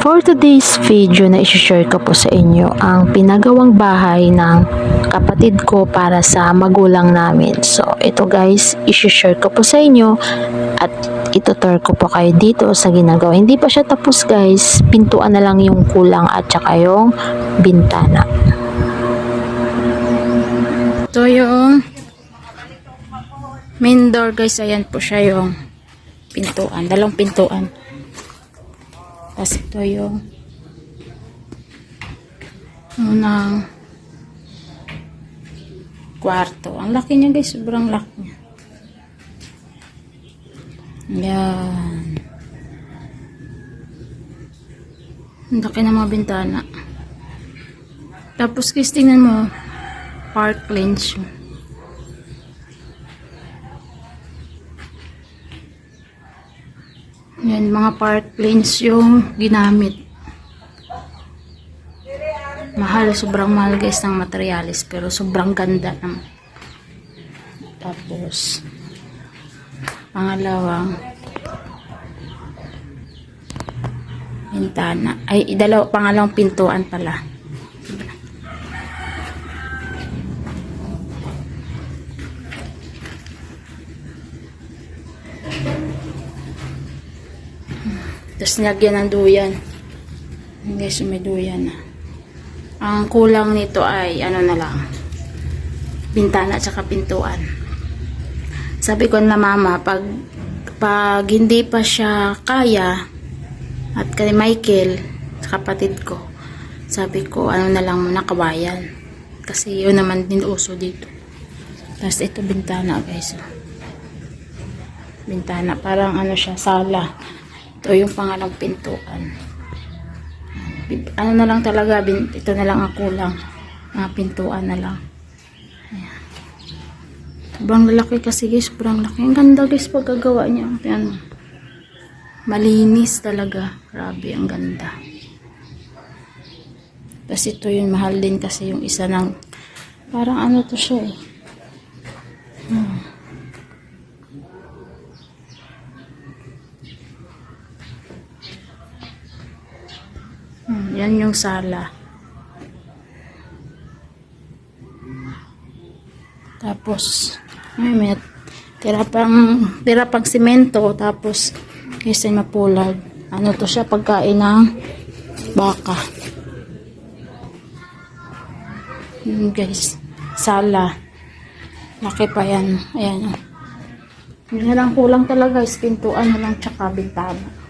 For today's video na isi-share ko po sa inyo ang pinagawang bahay ng kapatid ko para sa magulang namin. So, ito guys, isi-share ko po sa inyo at itutur ko po kayo dito sa ginagawa. Hindi pa siya tapos guys, pintuan na lang yung kulang at saka yung bintana. Ito yung main door guys, ayan po siya yung pintuan, dalawang pintuan. Tapos ito yung unang kwarto. Ang laki niya guys, sobrang laki niya. Yan. Ang laki ng mga bintana. Tapos guys, tingnan mo, park lanes yun. Yan, mga park lanes yung ginamit. Mahal, sobrang mahal guys ng materialis, pero sobrang ganda naman. Tapos, pangalawang, bintana. Ay, dalaw, pangalawang pintuan pala. Tapos nilagyan ng duyan. Guys, may duyan na. Ang kulang nito ay ano na lang. Bintana at saka pintuan. Sabi ko na mama, pag pag hindi pa siya kaya at kay Michael, kapatid ko, sabi ko, ano na lang muna kawayan. Kasi yun naman din uso dito. Tapos ito bintana guys. Bintana, parang ano siya, sala. Ito yung pangalang pintuan. Ano na lang talaga, ito na lang ang kulang. Mga pintuan na lang. Ayan. Sobrang lalaki kasi guys, sobrang laki. Ang ganda guys pagkagawa niya. Ayan. Malinis talaga. Grabe, ang ganda. Tapos ito yung mahal din kasi yung isa ng parang ano to siya eh. Hmm, yan yung sala. Tapos, ay, may tira pang, tira pang simento. Tapos, kasi mapulag. Ano to siya, pagkain ng baka. Yun guys, sala. Laki pa yan. Ayan. oh. Na lang kulang talaga, is pintuan na lang tsaka bintana.